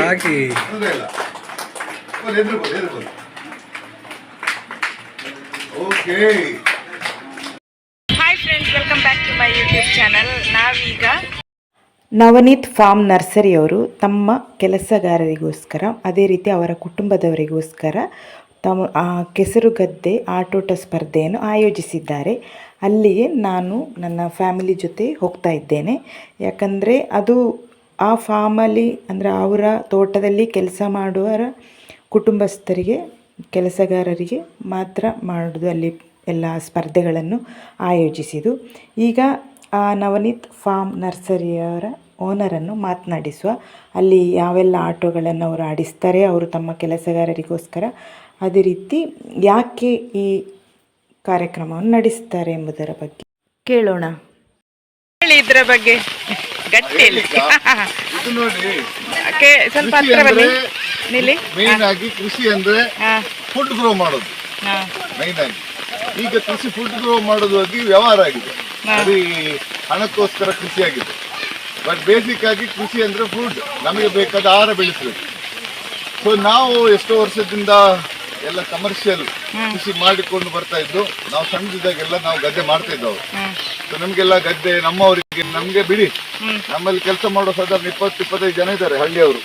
Hockey. Okay hi friends welcome back to my YouTube channel ನಾವೀಗ Navneet form ನರ್ಸರಿಯವರು ತಮ್ಮ ಕೆಲಸಗಾರರಿಗೋಸ್ಕರ, ಅದೇ ರೀತಿ ಅವರ ಕುಟುಂಬದವರಿಗೋಸ್ಕರ ತಮ್ಮ ಕೆಸರು ಗದ್ದೆ ಆಟೋಟ ಸ್ಪರ್ಧೆಯನ್ನು ಆಯೋಜಿಸಿದ್ದಾರೆ. ಅಲ್ಲಿಗೆ ನಾನು ನನ್ನ ಫ್ಯಾಮಿಲಿ ಜೊತೆ ಹೋಗ್ತಾ ಇದ್ದೇನೆ. ಯಾಕಂದರೆ ಅದು ಆ ಫಾರ್ಮಲ್ಲಿ, ಅಂದರೆ ಅವರ ತೋಟದಲ್ಲಿ ಕೆಲಸ ಮಾಡುವರ ಕುಟುಂಬಸ್ಥರಿಗೆ, ಕೆಲಸಗಾರರಿಗೆ ಮಾತ್ರ ಮಾಡೋದು ಅಲ್ಲಿ ಎಲ್ಲ ಸ್ಪರ್ಧೆಗಳನ್ನು ಆಯೋಜಿಸಿದ್ದು. ಈಗ ಆ ನವನೀತ್ ಫಾರ್ಮ್ ನರ್ಸರಿಯವರ ಓನರನ್ನು ಮಾತನಾಡಿಸುವ. ಅಲ್ಲಿ ಯಾವೆಲ್ಲ ಆಟೋಗಳನ್ನು ಅವರು ಆಡಿಸ್ತಾರೆ ಅವರು ತಮ್ಮ ಕೆಲಸಗಾರರಿಗೋಸ್ಕರ ಅದೇ ರೀತಿ ಯಾಕೆ ಈ ಕಾರ್ಯಕ್ರಮವನ್ನು ನಡೆಸ್ತಾರೆ ಎಂಬುದರ ಬಗ್ಗೆ ಕೇಳೋಣ. ಹೇಳಿ ಇದರ ಬಗ್ಗೆ. ಗಟ್ಟಿಯಲ್ಲಿ ಇದು ನೋಡಿ ಕೆ ಸ್ವಲ್ಪ ಕೃಷಿ ಹತ್ರ ಬನ್ನಿ. ಅಂದ್ರೆ ನಿಲ್ಲಿ. ಮೇನ್ ಆಗಿ ಕೃಷಿ ಅಂದ್ರೆ ಫುಡ್ ಗ್ರೋ ಮಾಡೋದು. ಹಾ. ಮೈನ್ ಆಗಿ. ಈಗ ಕೃಷಿ ಫುಡ್ ಗ್ರೋ ಮಾಡೋದು ಆಗಿ ವ್ಯವಹಾರ ಆಗಿದೆ. ಹಣಕ್ಕೋಸ್ಕರ ಕೃಷಿ ಆಗಿದೆ. ಬಟ್ ಬೇಸಿಕ್ ಆಗಿ ಕೃಷಿ ಅಂದ್ರೆ ಫುಡ್ ನಮಗೆ ಬೇಕಾದ ಆಹಾರ ಬೆಳೆಸಬೇಕು ಸೊ ನಾವು ಎಷ್ಟೋ ವರ್ಷದಿಂದ ಎಲ್ಲ ಕಮರ್ಷಿಯಲ್ ಕೃಷಿ ಮಾಡಿಕೊಂಡು ಬರ್ತಾ ಇದ್ದು ನಾವು ಸಣ್ಣದಿದ್ದಾಗೆಲ್ಲ ನಾವು ಗದ್ದೆ ಮಾಡ್ತಾ ಇದ್ದವು. ಸೊ ನಮಗೆಲ್ಲ ಗದ್ದೆ ನಮ್ಮವರಿಗೆ ನಮಗೆ ಬಿಡಿ. ನಮ್ಮಲ್ಲಿ ಕೆಲಸ ಮಾಡೋ ಸಾಧಾರಣ ಇಪ್ಪತ್ತು ಇಪ್ಪತ್ತೈದು ಜನ ಇದ್ದಾರೆ ಹಳ್ಳಿಯವರು.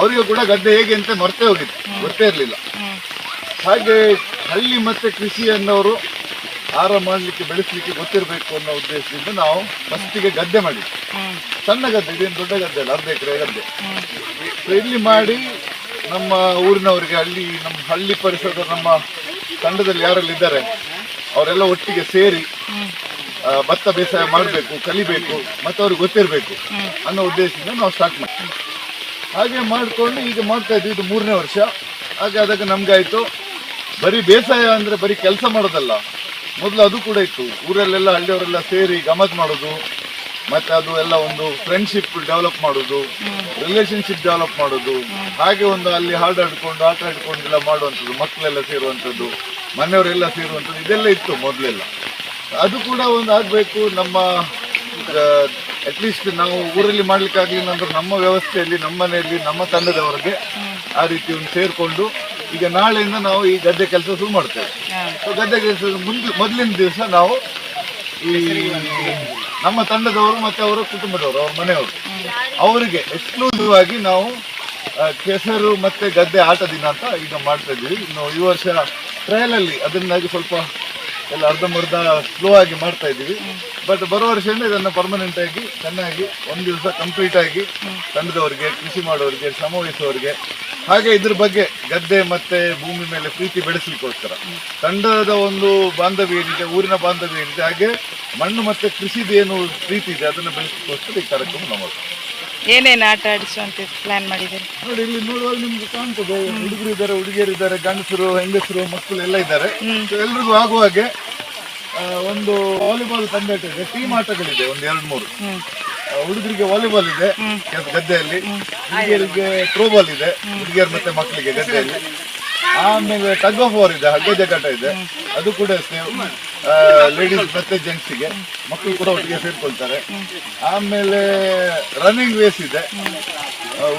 ಅವರಿಗೆ ಕೂಡ ಗದ್ದೆ ಹೇಗೆ ಅಂತ ಮರ್ತೇ ಹೋಗಿತ್ತು ಗೊತ್ತೇ ಇರಲಿಲ್ಲ. ಹಾಗೆ ಹಳ್ಳಿ ಮತ್ತೆ ಕೃಷಿ ಅನ್ನೋರು ಆಹಾರ ಮಾಡಲಿಕ್ಕೆ ಬೆಳೆಸಲಿಕ್ಕೆ ಗೊತ್ತಿರಬೇಕು ಅನ್ನೋ ಉದ್ದೇಶದಿಂದ ನಾವು ಫಸ್ಟಿಗೆ ಗದ್ದೆ ಮಾಡಿ ಸಣ್ಣ ಗದ್ದೆ ಇದೇನು ದೊಡ್ಡ ಗದ್ದೆ ಅಲ್ಲ ಅರ್ಧ ಎಕರೆ ಗದ್ದೆ. ಸೊ ಇಲ್ಲಿ ಮಾಡಿ ನಮ್ಮ ಊರಿನವರಿಗೆ ಹಳ್ಳಿ ನಮ್ಮ ಹಳ್ಳಿ ಪರಿಸರದ ನಮ್ಮ ತಂಡದಲ್ಲಿ ಯಾರೆಲ್ಲ ಇದ್ದಾರೆ ಅವರೆಲ್ಲ ಒಟ್ಟಿಗೆ ಸೇರಿ ಭತ್ತ ಬೇಸಾಯ ಮಾಡಬೇಕು ಕಲಿಬೇಕು ಮತ್ತು ಅವ್ರಿಗೆ ಗೊತ್ತಿರಬೇಕು ಅನ್ನೋ ಉದ್ದೇಶದಿಂದ ನಾವು ಸ್ಟಾರ್ಟ್ ಮಾಡ್ತೀವಿ ಹಾಗೆ ಮಾಡಿಕೊಂಡು ಈಗ ಮಾಡ್ತಾ ಇದ್ವಿ ಇದು ಮೂರನೇ ವರ್ಷ. ಹಾಗೆ ಅದಕ್ಕೆ ನಮ್ಗಾಯ್ತು ಬರೀ ಬೇಸಾಯ ಅಂದ್ರೆ ಬರೀ ಕೆಲಸ ಮಾಡೋದಲ್ಲ ಮೊದಲು ಅದು ಕೂಡ ಇತ್ತು. ಊರಲ್ಲೆಲ್ಲ ಹಳ್ಳಿಯವರೆಲ್ಲ ಸೇರಿ ಗಮತ್ ಮಾಡೋದು, ಮತ್ತೆ ಅದು ಎಲ್ಲ ಒಂದು ಫ್ರೆಂಡ್ಶಿಪ್ ಡೆವಲಪ್ ಮಾಡೋದು ರಿಲೇಶನ್ಶಿಪ್ ಡೆವಲಪ್ ಮಾಡೋದು. ಹಾಗೆ ಒಂದು ಅಲ್ಲಿ ಹಾಡಾಡ್ಕೊಂಡು ಆಟ ಆಡ್ಕೊಂಡು ಎಲ್ಲ ಮಾಡುವಂಥದ್ದು, ಮಕ್ಕಳೆಲ್ಲ ಸೇರುವಂಥದ್ದು, ಮನೆಯವರೆಲ್ಲ ಸೇರುವಂಥದ್ದು, ಇದೆಲ್ಲ ಇತ್ತು ಮೊದಲೆಲ್ಲ. ಅದು ಕೂಡ ಒಂದು ಆಗಬೇಕು, ನಮ್ಮ ಅಟ್ಲೀಸ್ಟ್ ನಾವು ಊರಲ್ಲಿ ಮಾಡ್ಲಿಕ್ಕೆ ಅಂದ್ರೆ ನಮ್ಮ ವ್ಯವಸ್ಥೆಯಲ್ಲಿ, ನಮ್ಮ ಮನೆಯಲ್ಲಿ, ನಮ್ಮ ತಂಡದವರಿಗೆ ಆ ರೀತಿ ಒಂದು ಸೇರ್ಕೊಂಡು ಈಗ ನಾಳೆಯಿಂದ ನಾವು ಈ ಗದ್ದೆ ಕೆಲಸ ಶುರು ಮಾಡ್ತೇವೆ. ಸೊ ಗದ್ದೆ ಕೆಲಸ ಮುಂದೆ ಮೊದಲಿನ ದಿವಸ ನಾವು ಈ ನಮ್ಮ ತಂಡದವರು ಮತ್ತು ಅವರ ಕುಟುಂಬದವರು ಅವ್ರ ಮನೆಯವರು ಅವರಿಗೆ ಎಕ್ಸ್ಕ್ಲೂಸಿವ್ ಆಗಿ ನಾವು ಕೆಸರು ಮತ್ತೆ ಗದ್ದೆ ಆಟ ದಿನ ಅಂತ ಈಗ ಮಾಡ್ತಾ ಇದ್ದೀವಿ. ಇನ್ನು ಈ ವರ್ಷ ಟ್ರಯಲಲ್ಲಿ ಅದರಿಂದಾಗಿ ಸ್ವಲ್ಪ ಎಲ್ಲ ಅರ್ಧಂಬರ್ಧ ಸ್ಲೋ ಆಗಿ ಮಾಡ್ತಾ ಇದ್ದೀವಿ. ಬಟ್ ಬರೋ ವರ್ಷದಿಂದ ಇದನ್ನು ಪರ್ಮನೆಂಟ್ ಆಗಿ ಚೆನ್ನಾಗಿ ಒಂದು ದಿವಸ ಕಂಪ್ಲೀಟ್ ಆಗಿ ತಂಡದವರಿಗೆ ಕೃಷಿ ಮಾಡೋರಿಗೆ ಶ್ರಮ ವಹಿಸೋರಿಗೆ ಹಾಗೆ ಇದ್ರ ಬಗ್ಗೆ ಗದ್ದೆ ಮತ್ತೆ ಭೂಮಿ ಮೇಲೆ ಪ್ರೀತಿ ಬೆಳೆಸಲಿಕ್ಕೋಸ್ಕರ. ತಂಡದ ಒಂದು ಬಾಂಧವ್ಯ ಏನಿದೆ ಊರಿನ ಬಾಂಧವ್ಯ ಏನಿದೆ ಹಾಗೆ ಮಣ್ಣು ಮತ್ತೆ ಕೃಷಿದು ಏನು ಪ್ರೀತಿ ಇದೆ ಅದನ್ನು ಬೆಳೆಸಲಿಕ್ಕೋಸ್ಕರ ಈ ಕಾರ್ಯಕ್ರಮ ನಮ್ಮ. ಏನೇನು ಆಟ ಆಡಿಸುವಂತ ಪ್ಲಾನ್ ಮಾಡಿದ್ದೀರಿ? ನೋಡಿ ಇಲ್ಲಿ ನೋಡುವಾಗ ನಿಮ್ಗೆ ಕಾಣ್ತದೆ ಹುಡುಗರು ಇದ್ದಾರೆ ಹುಡುಗಿಯರು ಇದ್ದಾರೆ ಗಂಡಸರು ಹೆಂಗಸರು ಮಕ್ಕಳು ಎಲ್ಲ ಇದ್ದಾರೆ ಎಲ್ರಿಗೂ ಆಗುವ ಹಾಗೆ ಆ, ಒಂದು ವಾಲಿಬಾಲ್ ತಂಡ ಇದೆ ಟೀಮ್ ಆಟಗಳಿದೆ ಒಂದು ಎರಡು ಮೂರು. ಹುಡುಗರಿಗೆ ವಾಲಿಬಾಲ್ ಇದೆ ಗದ್ದೆಯಲ್ಲಿ. ಹುಡುಗಿಯರಿಗೆ ಥ್ರೋಬಾಲ್ ಇದೆ ಹುಡುಗಿಯರು ಮತ್ತೆ ಮಕ್ಕಳಿಗೆ ಗದ್ದೆಯಲ್ಲಿ. ಆಮೇಲೆ ಟಗ್ ಆಫ್ ವಾರ್ ಇದೆ ಹಗ್ಗ ಜಗಾಟ ಇದೆ. ಅದು ಕೂಡ ಲೇಡೀಸ್ ಮತ್ತೆ ಜೆಂಟ್ಸಿಗೆ ಮಕ್ಕಳು ಕೂಡ ಒಟ್ಟಿಗೆ ಸೇರ್ಕೊಳ್ತಾರೆ. ಆಮೇಲೆ ರನ್ನಿಂಗ್ ರೇಸ್ ಇದೆ.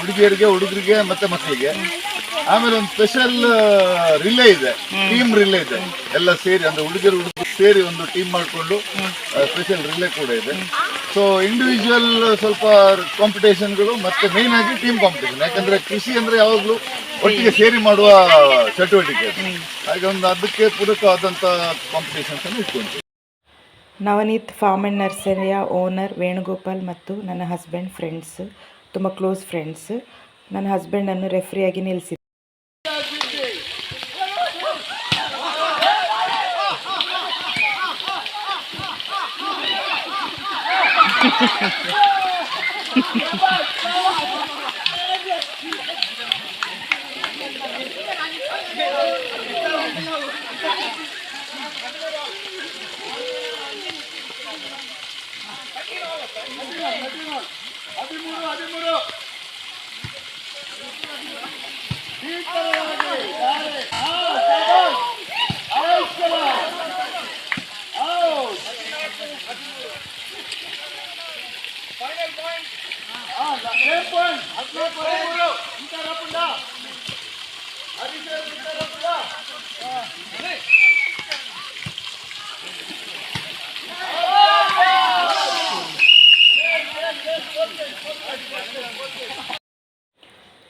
ಹುಡುಗಿಯರಿಗೆ ಹುಡುಗರಿಗೆ ಮತ್ತೆ ಮಕ್ಕಳಿಗೆ. ಆಮೇಲೆ ಒಂದು ಸ್ಪೆಷಲ್ ರಿಲೇ ಇದೆ. ಟೀಮ್ ರಿಲೇ ಇದೆ. ಎಲ್ಲ ಸೇರಿ ಅಂದ್ರೆ ಹುಡುಗರು ಹುಡುಗರು ಸೇರಿ ಒಂದು ಟೀಮ್ ಮಾಡಿಕೊಂಡು ಸ್ಪೆಷಲ್ ರಿಲೇ ಕೂಡ ಇದೆ. ಸೊ ಇಂಡಿವಿಜುವಲ್ ಸ್ವಲ್ಪ ಕಾಂಪಿಟೇಷನ್ಗಳು ಮತ್ತೆ ಮೇನ್ ಆಗಿ ಟೀಮ್ ಕಾಂಪಿಟೇಷನ್ ಯಾಕಂದ್ರೆ ಕೃಷಿ ಅಂದ್ರೆ ಯಾವಾಗಲೂ ಒಟ್ಟಿಗೆ ಸೇರಿ ಮಾಡುವ ಚಟುವಟಿಕೆ. ಹಾಗೆ ಒಂದು ಅದಕ್ಕೆ ಪೂರಕವಾದಂತ ಕಾಂಪಿಟೇಷನ್ ಅನ್ನು ಇಟ್ಕೊಂಡ್ವಿ ನವನೀತ್ ಫಾರ್ಮ್ ಆ್ಯಂಡ್ ನರ್ಸರಿಯ ಓನರ್ ವೇಣುಗೋಪಾಲ್ ಮತ್ತು ನನ್ನ ಹಸ್ಬೆಂಡ್ ಫ್ರೆಂಡ್ಸ್ ತುಂಬ ಕ್ಲೋಸ್ ಫ್ರೆಂಡ್ಸ್ ನನ್ನ ಹಸ್ಬೆಂಡನ್ನು ರೆಫ್ರಿಯಾಗಿ ನಿಲ್ಲಿಸಿ Yeah.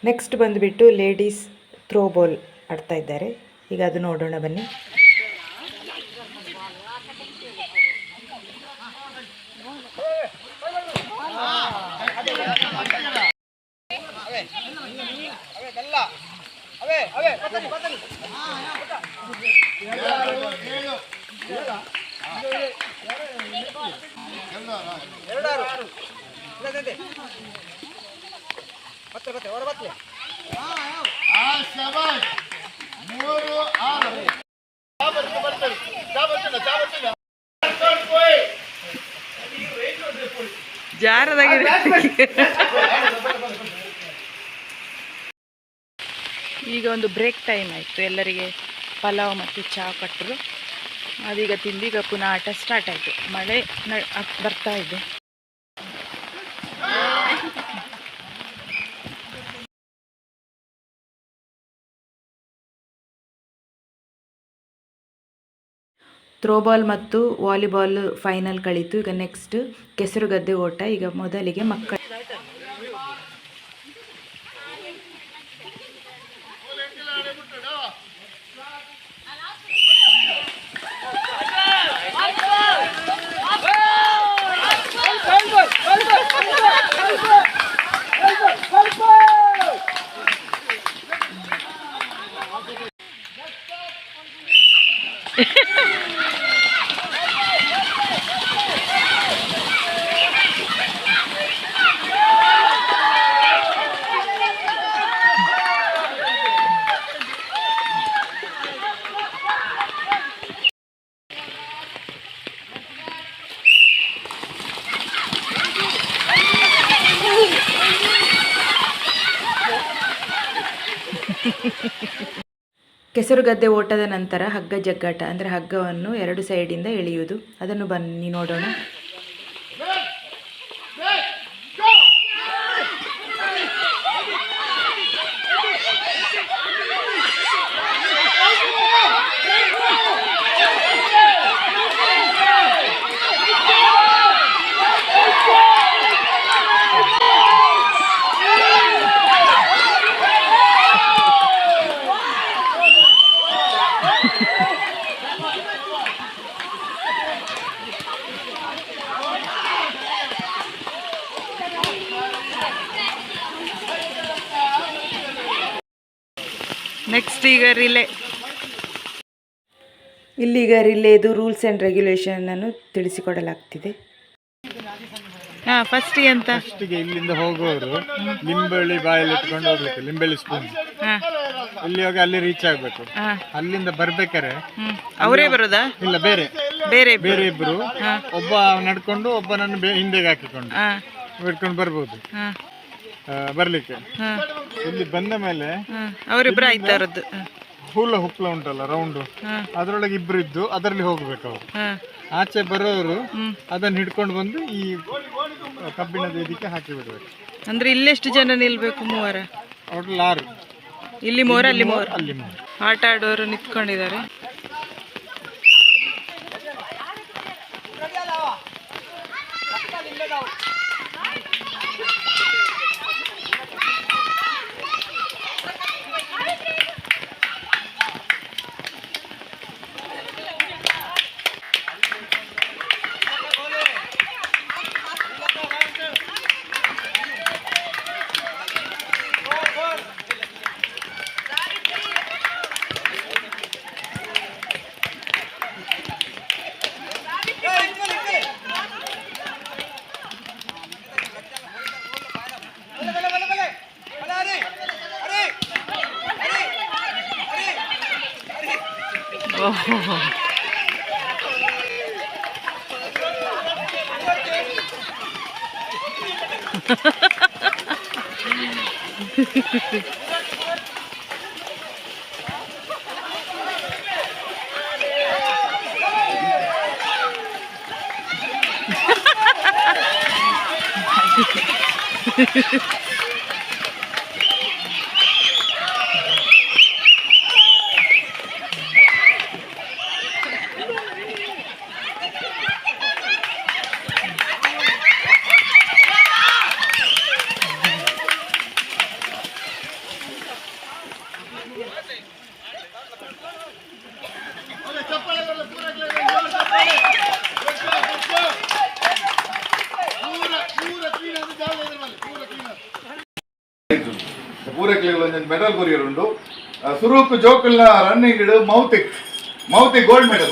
ನೆಕ್ಸ್ಟ್ ಬಂದುಬಿಟ್ಟು ಲೇಡೀಸ್ ಥ್ರೋಬಾಲ್ ಆಡ್ತಾ ಇದ್ದಾರೆ. ಈಗ ಅದು ನೋಡೋಣ ಬನ್ನಿ. ಎರಡಾರು ಮೂರು ಆರು ಚಾ ಚಾ ಜಾರದಾಗಿದೆ. ಈಗ ಒಂದು ಬ್ರೇಕ್ ಟೈಮ್ ಆಯಿತು. ಎಲ್ಲರಿಗೆ ಪಲಾವ್ ಮತ್ತು ಚಹಾ ಕೊಟ್ಟರು ಅದೀಗ ತಿಂದೀಗ ಈಗ ಪುನಃ ಆಟ ಸ್ಟಾರ್ಟ್ ಆಯಿತು. ಮಳೆ ನ- ಬರ್ತಾ ಇದೆ. ಥ್ರೋಬಾಲ್ ಮತ್ತು ವಾಲಿಬಾಲ್ ಫೈನಲ್ ಕಳೀತು. ಈಗ ನೆಕ್ಸ್ಟ್ ಕೆಸರುಗದ್ದೆ ಓಟ. ಈಗ ಮೊದಲಿಗೆ ಮಕ್ಕಳ ಕೆಸರುಗದ್ದೆ ಓಟದ ನಂತರ ಹಗ್ಗ ಜಗ್ಗಾಟ ಅಂದರೆ ಹಗ್ಗವನ್ನು ಎರಡು ಸೈಡಿಂದ ಎಳೆಯುವುದು. ಅದನ್ನು ಬನ್ನಿ ನೋಡೋಣ. ಈಗ ರಿಲೇ ಇಲ್ಲೀಗ ರಿಲೇದು ರೂಲ್ಸ್ ಆ್ಯಂಡ್ ರೆಗ್ಯುಲೇಷನನ್ನು ತಿಳಿಸಿಕೊಡಲಾಗ್ತಿದೆ. ಹಾಂ ಫಸ್ಟ್ ಅಂತ ಫಸ್ಟಿಗೆ ಇಲ್ಲಿಂದ ಹೋಗುವವರು ಲಿಂಬೆಳ್ಳಿ ಬಾಯಲ್ಲಿ ಇಟ್ಕೊಂಡು ಹೋಗ್ಬೇಕು ಲಿಂಬೆಳ್ಳಿ ಸ್ಪೂನ್ ಹಾ. ಇಲ್ಲಿ ಹೋಗಿ ಅಲ್ಲಿ ರೀಚ್ ಆಗ್ಬೇಕು. ಹಾಂ. ಅಲ್ಲಿಂದ ಬರ್ಬೇಕಾರೆ ಅವರೇ ಬರೋದಾ? ಇಲ್ಲ ಬೇರೆ. ಬೇರೆ ಇಬ್ರು? ಬೇರೆ ಇಬ್ರು. ಒಬ್ಬ ನಡ್ಕೊಂಡು ಒಬ್ಬನನ್ನು ಬೇ- ಹಿಂದೆಗೆ ಹಾಕಿಕೊಂಡು. ಹಾ. ಇಟ್ಕೊಂಡು ಬರ್ಬೋದು. ಹಾಂ. ಬರ್ಲಿಕ್ಕೆ. ಇಲ್ಲಿ ಬಂದ ಮೇಲೆ ಅವರಿಬ್ರ ಆಯ್ತು ಹೂಲ ಹುಪ್ಲ ಉಂಟಲ್ಲ ರೌಂಡ್ ಅದರೊಳಗೆ ಇಬ್ರು ಇದ್ದು ಅದರಲ್ಲಿ ಹೋಗ್ಬೇಕು ಅವ್ರು. ಆಚೆ ಬರೋರು ಅದನ್ನ ಹಿಡ್ಕೊಂಡು ಬಂದು ಈ ಕಬ್ಬಿಣದ ಇದಕ್ಕೆ ಹಾಕಿ ಬಿಡ್ಬೇಕು. ಅಂದ್ರೆ ಇಲ್ಲೆಷ್ಟು ಜನ ನಿಲ್ಬೇಕು ಮೂವರ? ಟೋಟಲ್ ಆರು. ಇಲ್ಲಿ ಮೂವರು ಅಲ್ಲಿ ಮೂವರು ಅಲ್ಲಿ ಮೂರು ಆಟ ಆಡೋರು ನಿಂತ್ಕೊಂಡಿದ್ದಾರೆ. Ha ha ha ha. ಪೂರಕ್ಲೆಗ್ ಒಂದೊಂದು ಮೆಡಲ್ ಕೊರಿಯರ್ ಉಂಡು ಸುರೂಪ್ ಜೋಕಲ್ನ ರನ್ನಿಂಗ್ ಇಡು ಮೌತಿಕ್. ಮೌತಿಕ್ ಗೋಲ್ಡ್ ಮೆಡಲ್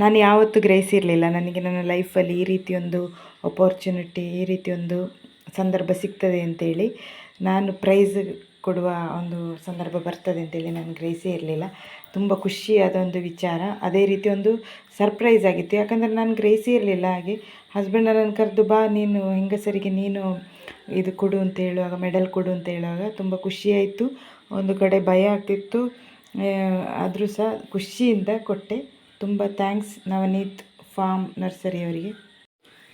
ನಾನು ಯಾವತ್ತೂ ಗ್ರಹಿಸಿರಲಿಲ್ಲ. ನನಗೆ ನನ್ನ ಲೈಫಲ್ಲಿ ಈ ರೀತಿಯೊಂದು ಅಪೋರ್ಚುನಿಟಿ ಈ ರೀತಿಯೊಂದು ಸಂದರ್ಭ ಸಿಗ್ತದೆ ಅಂತೇಳಿ. ನಾನು ಪ್ರೈಸ್ ಕೊಡುವ ಒಂದು ಸಂದರ್ಭ ಬರ್ತದೆ ಅಂತೇಳಿ ನಾನು ಗ್ರಹಿಸೇ ಇರಲಿಲ್ಲ ತುಂಬ ಖುಷಿಯಾದ ಒಂದು ವಿಚಾರ. ಅದೇ ರೀತಿ ಒಂದು ಸರ್ಪ್ರೈಸ್ ಆಗಿತ್ತು. ಯಾಕಂದರೆ ನಾನು ಗ್ರಹಿಸೇ ಇರಲಿಲ್ಲ ಹಾಗೆ. ಹಸ್ಬೆಂಡ್ ನನ್ನನ್ನು ಕರೆದು, ಬಾ, ನೀನು ಹೆಂಗಸರಿಗೆ ನೀನು ಇದು ಕೊಡು ಅಂತ ಹೇಳುವಾಗ ಮೆಡಲ್ ಕೊಡು ಅಂತ ಹೇಳುವಾಗ ತುಂಬ ಖುಷಿಯಾಯಿತು. ಒಂದು ಕಡೆ ಭಯ ಆಗ್ತಿತ್ತು. ಆದರೂ ಸಹ ಖುಷಿಯಿಂದ ಕೊಟ್ಟೆ. ತುಂಬ ಥ್ಯಾಂಕ್ಸ್ ನವನೀತ್ ಫಾರ್ಮ್ ನರ್ಸರಿಯವರಿಗೆ.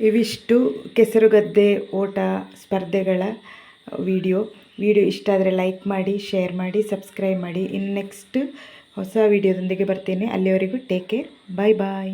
ಇವಿಷ್ಟು ಕೆಸರುಗದ್ದೆ ಓಟ ಸ್ಪರ್ಧೆಗಳ ವಿಡಿಯೋ. ವಿಡಿಯೋ ಇಷ್ಟ ಆದರೆ ಲೈಕ್ ಮಾಡಿ, ಶೇರ್ ಮಾಡಿ, ಸಬ್ಸ್ಕ್ರೈಬ್ ಮಾಡಿ. ಇನ್ನು ನೆಕ್ಸ್ಟ್ ಹೊಸ ವಿಡಿಯೋದೊಂದಿಗೆ ಬರ್ತೇನೆ. ಅಲ್ಲಿವರೆಗೂ ಟೇಕ್ ಕೇರ್. ಬಾಯ್ ಬಾಯ್.